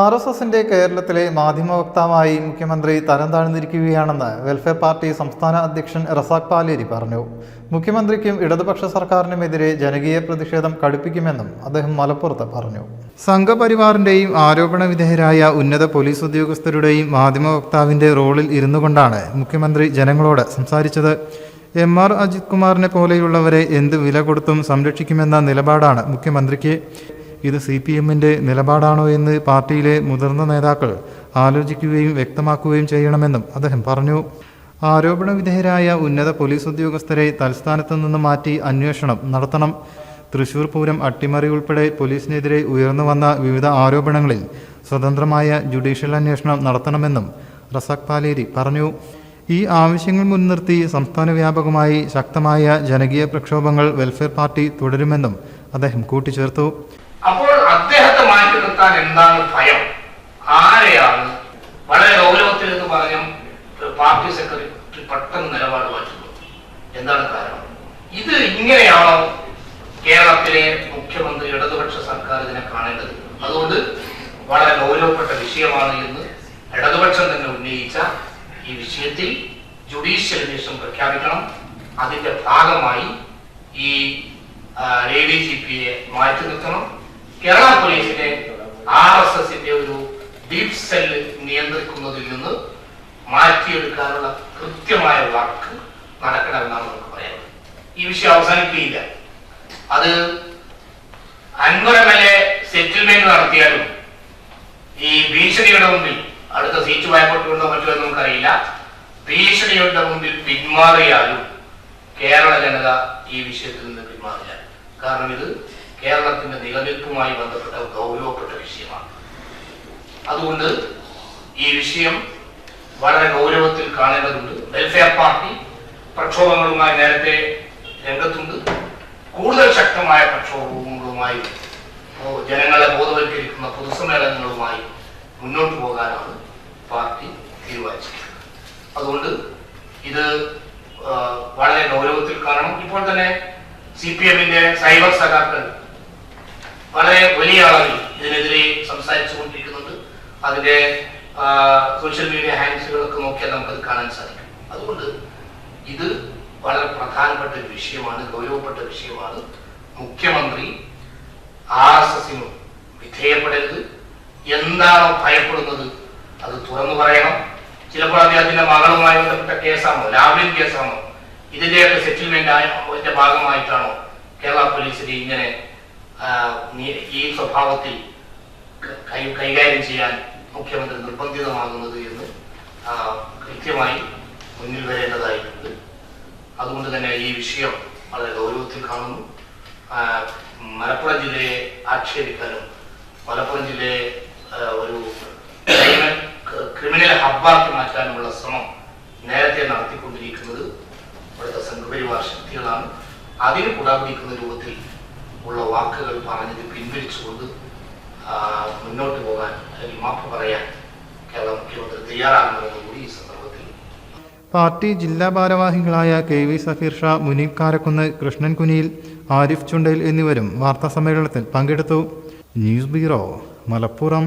R S എസിന്റെ കേരളത്തിലെ മാധ്യമ വക്താവായി മുഖ്യമന്ത്രി തരം താഴ്ന്നിരിക്കുകയാണെന്ന് വെൽഫെയർ പാർട്ടി സംസ്ഥാന അധ്യക്ഷൻ റസാഖ് പാലേരി പറഞ്ഞു. മുഖ്യമന്ത്രിക്കും ഇടതുപക്ഷ സർക്കാരിനുമെതിരെ ജനകീയ പ്രതിഷേധം കടുപ്പിക്കുമെന്നും അദ്ദേഹം മലപ്പുറത്ത് പറഞ്ഞു. സംഘപരിവാറിന്റെയും ആരോപണ വിധേയരായ ഉന്നത പോലീസ് ഉദ്യോഗസ്ഥരുടെയും മാധ്യമ വക്താവിന്റെ റോളിൽ ഇരുന്നു കൊണ്ടാണ് മുഖ്യമന്ത്രി ജനങ്ങളോട് സംസാരിച്ചത്. എം ആർ അജിത് കുമാറിനെ പോലെയുള്ളവരെ എന്ത് വില കൊടുത്തും സംരക്ഷിക്കുമെന്ന നിലപാടാണ് മുഖ്യമന്ത്രിക്ക്. ഇത് സി പി എമ്മിന്റെ നിലപാടാണോ എന്ന് പാർട്ടിയിലെ മുതിർന്ന നേതാക്കൾ ആലോചിക്കുകയും വ്യക്തമാക്കുകയും ചെയ്യണമെന്നും അദ്ദേഹം പറഞ്ഞു. ആരോപണ വിധേയരായ ഉന്നത പോലീസ് ഉദ്യോഗസ്ഥരെ തൽസ്ഥാനത്തു നിന്ന് മാറ്റി അന്വേഷണം നടത്തണം. തൃശൂർ പൂരം അട്ടിമറി ഉൾപ്പെടെ പോലീസിനെതിരെ ഉയർന്നു വന്ന വിവിധ ആരോപണങ്ങളിൽ സ്വതന്ത്രമായ ജുഡീഷ്യൽ അന്വേഷണം നടത്തണമെന്നും റസാഖ് പാലേരി പറഞ്ഞു. ഈ ആവശ്യങ്ങൾ മുൻനിർത്തി സംസ്ഥാന വ്യാപകമായി ശക്തമായ ജനകീയ പ്രക്ഷോഭങ്ങൾ വെൽഫെയർ പാർട്ടി തുടരുമെന്നും അദ്ദേഹം കൂട്ടിച്ചേർത്തു. അപ്പോൾ അദ്ദേഹത്തെ മാറ്റി നിർത്താൻ എന്താണ് ഭയം? ആരെയാണ്? വളരെ ഗൗരവത്തിൽ എന്ന് പറഞ്ഞ പാർട്ടി സെക്രട്ടറി പെട്ടെന്ന് നിലപാട് മാറ്റുന്നു എന്താണ് കാരണം? ഇത് ഇങ്ങനെയാണോ കേരളത്തിലെ മുഖ്യമന്ത്രി ഇടതുപക്ഷ സർക്കാർ ഇതിനെ കാണേണ്ടത്? അതുകൊണ്ട് വളരെ ഗൗരവപ്പെട്ട വിഷയമാണ് എന്ന് ഇടതുപക്ഷം തന്നെ ഉന്നയിച്ച ഈ വിഷയത്തിൽ ജുഡീഷ്യൽ അന്വേഷണം പ്രഖ്യാപിക്കണം. അതിന്റെ ഭാഗമായി ഈ ഡി ജി പിയെ മാറ്റി നിർത്തണം. കേരള പോലീസിനെ ആർ എസ് എസിന്റെ ഒരു ഡീപ് സെല്ല് നിയന്ത്രിക്കുന്നതിൽ നിന്ന് മാറ്റിയെടുക്കാനുള്ള കൃത്യമായ വർക്ക് നടക്കണമെന്നാണ് നമുക്ക് പറയാം ഈ വിഷയം അവസാനിക്കുകയില്ല അത് എ സെറ്റിൽമെന്റ് നടത്തിയാലും ഈ ഭീഷണിയുടെ മുമ്പിൽ അടുത്ത സീറ്റ് വായ്പട്ടുണ്ടോ മറ്റോ നമുക്കറിയില്ല. ഭീഷണിയുടെ മുമ്പിൽ പിന്മാറിയാലും കേരള ജനത ഈ വിഷയത്തിൽ നിന്ന് പിന്മാറില്ല. കാരണം ഇത് കേരളത്തിന്റെ നിലനിൽപ്പുമായി ബന്ധപ്പെട്ട ഗൗരവപ്പെട്ട വിഷയമാണ്. അതുകൊണ്ട് ഈ വിഷയം വളരെ ഗൗരവത്തിൽ കാണേണ്ടതുണ്ട്. വെൽഫെയർ പാർട്ടി പ്രക്ഷോഭങ്ങളുമായി നേരത്തെ രംഗത്തുണ്ട്. കൂടുതൽ ശക്തമായ പ്രക്ഷോഭങ്ങളുമായി ജനങ്ങളെ ബോധവൽക്കരിക്കുന്ന പൊതുസമ്മേളനങ്ങളുമായി മുന്നോട്ട് പോകാനാണ് പാർട്ടി തീരുമാനിച്ചിട്ടുള്ളത് അതുകൊണ്ട് ഇത് വളരെ ഗൗരവത്തിൽ കാണണം. ഇപ്പോൾ തന്നെ സി പി എമ്മിന്റെ സൈബർ സഖാക്കൾ വളരെ വലിയ അളവിൽ ഇതിനെതിരെ സംസാരിച്ചു കൊണ്ടിരിക്കുന്നുണ്ട് അതിന്റെ സോഷ്യൽ മീഡിയ ഹാൻഡിലുകളൊക്കെ നോക്കിയാൽ നമുക്കത് കാണാൻ സാധിക്കും. അതുകൊണ്ട് ഇത് വളരെ പ്രധാനപ്പെട്ട ഒരു വിഷയമാണ് ഗൗരവപ്പെട്ട വിഷയമാണ്. മുഖ്യമന്ത്രി ആർ എസ് എസിനും വിധേയപ്പെടരുത്. എന്താണോ ഭയപ്പെടുന്നത് അത് തുറന്നു പറയണം. ചിലപ്പോൾ അദ്ദേഹത്തിന്റെ മകളുമായി ബന്ധപ്പെട്ട കേസാണോ ലാവ്ലിൻ കേസാണോ? ഇതിന്റെയൊക്കെ സെറ്റിൽമെന്റ് ആയ ഭാഗമായിട്ടാണോ കേരള പോലീസിനെ ഇങ്ങനെ ഈ സ്വഭാവത്തിൽ കൈകാര്യം ചെയ്യാൻ മുഖ്യമന്ത്രി നിർബന്ധിതമാകുന്നത് എന്ന് കൃത്യമായി മുന്നിൽ വരേണ്ടതായിട്ടുണ്ട്. അതുകൊണ്ട് തന്നെ ഈ വിഷയം വളരെ ഗൗരവത്തിൽ കാണുന്നു. മലപ്പുറം ജില്ലയെ ആക്ഷേപിക്കാനും മലപ്പുറം ജില്ലയെ ഒരു ക്രിമിനൽ ഹബ്ബാക്കി മാറ്റാനുമുള്ള ശ്രമം നേരത്തെ നടത്തിക്കൊണ്ടിരിക്കുന്നത് ഇവിടുത്തെ സംഘപരിവാർ ശക്തികളാണ്. അതിന് കുടാപിടിക്കുന്ന രൂപത്തിൽ ഉള്ള വാക്കുകൾ പറഞ്ഞത് പിൻവലിച്ചുകൊണ്ട് മുന്നോട്ട് പോകാൻ അല്ലെങ്കിൽ മാപ്പ് പറയാൻ കേരള മുഖ്യമന്ത്രി തയ്യാറാകുന്നതെന്ന് കൂടി ഈ സന്ദർഭത്തിൽ പാർട്ടി ജില്ലാ ഭാരവാഹികളായ കെ വി സഫീർ ഷാ മുനീബ് കാരക്കുന്ന് കൃഷ്ണൻ കുനിയിൽ ആരിഫ് ചുണ്ടയിൽ എന്നിവരും വാർത്താ സമ്മേളനത്തിൽ പങ്കെടുത്തു. News bureau Malappuram.